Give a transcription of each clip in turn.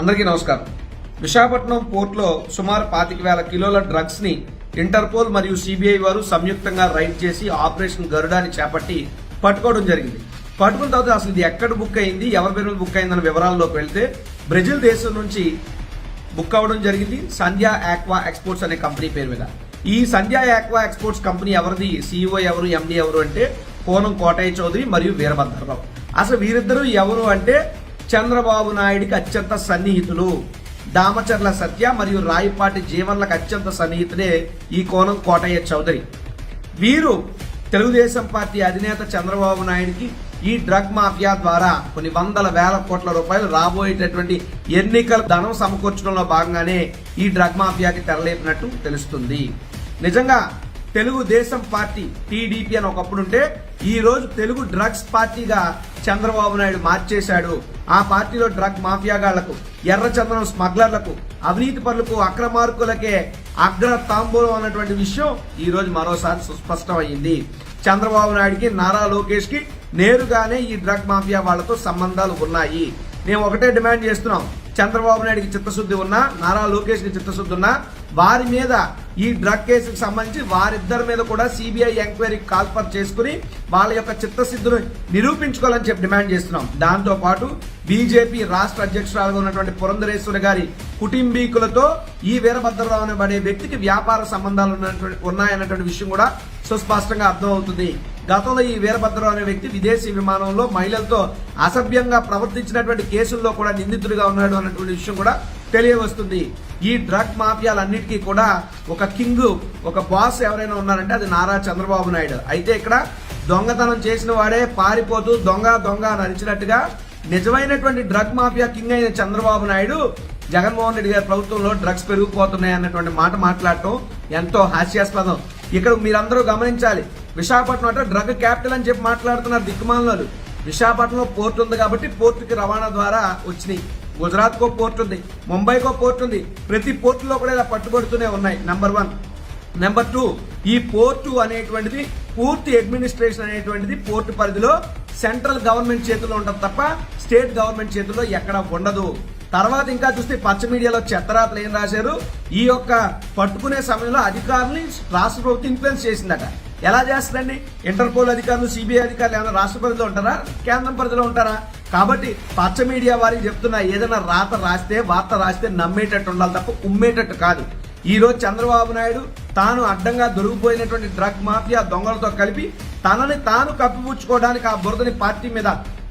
అందరికీ నమస్కారం. విశాఖపట్నం పోర్టులో సుమారు పాతిక వేల కిలోల డ్రగ్స్ని ఇంటర్పోల్ మరియు సిబిఐ వారు సంయుక్తంగా రైడ్ చేసి ఆపరేషన్ గరుడాని చేపట్టి పట్టుకోవడం జరిగింది. పట్టుకున్న తర్వాత అసలు ఇది ఎక్కడ బుక్ అయింది ఎవరి పేరు బుక్ అయిందన్న వివరాల్లోకి వెళ్తే బ్రెజిల్ దేశం నుంచి బుక్ అవ్వడం జరిగింది. సంధ్యా ఆక్వా ఎక్స్పోర్ట్స్ అనే కంపెనీ పేరు మీద. ఈ సంధ్యా ఆక్వా ఎక్స్పోర్ట్స్ కంపెనీ ఎవరిది? సీఈఓ ఎవరు? ఎండి ఎవరు? అంటే కోనం కోటయ్య చౌదరి మరియు వీరభద్రరావు. అసలు వీరిద్దరూ ఎవరు అంటే చంద్రబాబు నాయుడికి అత్యంత సన్నిహితులు. దామచర్ల సత్య మరియు రాయపాటి జీవన్లకు అత్యంత సన్నిహితుడే ఈ కోనం కోటయ్య చౌదరి. వీరు తెలుగుదేశం పార్టీ అధినేత చంద్రబాబు నాయుడికి ఈ డ్రగ్ మాఫియా ద్వారా కొన్ని వందల వేల కోట్ల రూపాయలు రాబోయేటటువంటి ఎన్నికల ధనం సమకూర్చడంలో భాగంగానే ఈ డ్రగ్ మాఫియాకి తెరలేపినట్టు తెలుస్తుంది. నిజంగా తెలుగుదేశం పార్టీ టీడీపీ అని ఒకప్పుడు ఉంటే ఈ రోజు తెలుగు డ్రగ్స్ పార్టీగా చంద్రబాబు నాయుడు మార్చేశాడు. ఆ పార్టీలో డ్రగ్ మాఫియాగాళ్ళకు ఎర్రచందనం స్మగ్లర్లకు అవినీతి పనులకు అక్రమార్కులకే అగ్ర తాంబూలం అన్నటువంటి విషయం ఈ రోజు మరోసారి సుస్పష్టమైంది చంద్రబాబు నాయుడికి నారా లోకేష్కి నేరుగానే ఈ డ్రగ్ మాఫియా వాళ్ళతో సంబంధాలు ఉన్నాయి. మేము ఒకటే డిమాండ్ చేస్తున్నాం. చంద్రబాబు నాయుడికి చిత్తశుద్ధి ఉన్నా నారా లోకేష్కి చిత్తశుద్ధి ఉన్నా వారి మీద ఈ డ్రగ్ కేసుకు సంబంధించి వారిద్దరి మీద కూడా సిబిఐ ఎంక్వైరీ కాల్పర్ చేసుకుని వాళ్ళ యొక్క చిత్తశుద్ధిని నిరూపించుకోవాలని చెప్పి డిమాండ్ చేస్తున్నాం. దాంతోపాటు బీజేపీ రాష్ట్ర అధ్యక్షురాలుగా ఉన్నటువంటి పురంధరేశ్వరి గారి కుటుంబీకులతో ఈ వీరభద్రరావు అనబడే వ్యక్తికి వ్యాపార సంబంధాలు ఉన్నటువంటి ఉన్నాయన్నటువంటి విషయం కూడా సుస్పష్టంగా అర్థమవుతుంది. గతంలో ఈ వీరభద్రరావు అనే వ్యక్తి విదేశీ విమానంలో మహిళలతో అసభ్యంగా ప్రవర్తించినటువంటి కేసుల్లో కూడా నిందితుడిగా ఉన్నాడు అన్నటువంటి విషయం కూడా తెలియవస్తుంది. ఈ డ్రగ్ మాఫియాలన్నిటికీ కూడా ఒక కింగ్ ఒక బాస్ ఎవరైనా ఉన్నారంటే అది నారా చంద్రబాబు నాయుడు. అయితే ఇక్కడ దొంగతనం చేసిన వాడే పారిపోతూ దొంగ దొంగ అని అరిచినట్టుగా నిజమైనటువంటి డ్రగ్ మాఫియా కింగ్ అయిన చంద్రబాబు నాయుడు జగన్మోహన్ రెడ్డి గారి ప్రభుత్వంలో డ్రగ్స్ పెరిగిపోతున్నాయి అన్నటువంటి మాట మాట్లాడటం ఎంతో హాస్యాస్పదం. ఇక్కడ మీరందరూ గమనించాలి. విశాఖపట్నం అంటే డ్రగ్ క్యాపిటల్ అని చెప్పి మాట్లాడుతున్నారు దిక్కుమాలలో విశాఖపట్నంలో పోర్ట్ ఉంది కాబట్టి పోర్టుకి రవాణా ద్వారా వచ్చినాయి. గుజరాత్కో పోర్ట్ ఉంది. ముంబైకో పోర్ట్ ఉంది. ప్రతి పోర్టులో కూడా ఇలా పట్టుబడుతూనే ఉన్నాయి. నెంబర్ వన్ నెంబర్ టూ ఈ పోర్టు అనేటువంటిది పూర్తి అడ్మినిస్ట్రేషన్ అనేటువంటిది పోర్టు పరిధిలో సెంట్రల్ గవర్నమెంట్ చేతిలో ఉంటుంది తప్ప స్టేట్ గవర్నమెంట్ చేతిలో ఎక్కడ ఉండదు. తర్వాత ఇంకా చూస్తే పచ్చ మీడియాలో చెత్తరాతలు ఏం రాశారు? ఈ యొక్క పట్టుకునే సమయంలో అధికారులు రాష్ట్ర ప్రభుత్వం ఇన్ఫ్లుయెన్స్ చేసిందట. ఎలా చేస్తుందండి? ఇంటర్పోల్ అధికారులు సిబిఐ అధికారులు ఏమైనా రాష్ట్ర పరిధిలో ఉంటారా? కేంద్రం పరిధిలో ఉంటారా? కాబట్టి పచ్చ మీడియా వారికి చెప్తున్నా ఏదైనా రాత రాస్తే వార్త రాస్తే నమ్మేటట్టు ఉండాలి తప్ప ఉమ్మేటట్టు కాదు. ఈ రోజు చంద్రబాబు నాయుడు తాను అడ్డంగా దొరికిపోయినటువంటి డ్రగ్ మాఫియా దొంగలతో కలిపి తనని తాను కప్పిపుచ్చుకోవడానికి ఆ బురదని పార్టీ మీద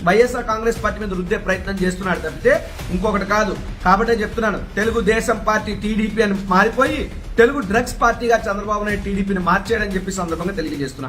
వైఎస్ఆర్ కాంగ్రెస్ పార్టీ మీద రుద్దే ప్రయత్నం చేస్తున్నాడు తప్పితే ఇంకొకటి కాదు. కాబట్టే చెప్తున్నాను తెలుగుదేశం పార్టీ టీడీపీ అని మారిపోయి తెలుగు డ్రగ్స్ పార్టీగా చంద్రబాబు నాయుడు టీడీపీని మార్చేయడని చెప్పి సందర్భంగా తెలియజేస్తున్నాను.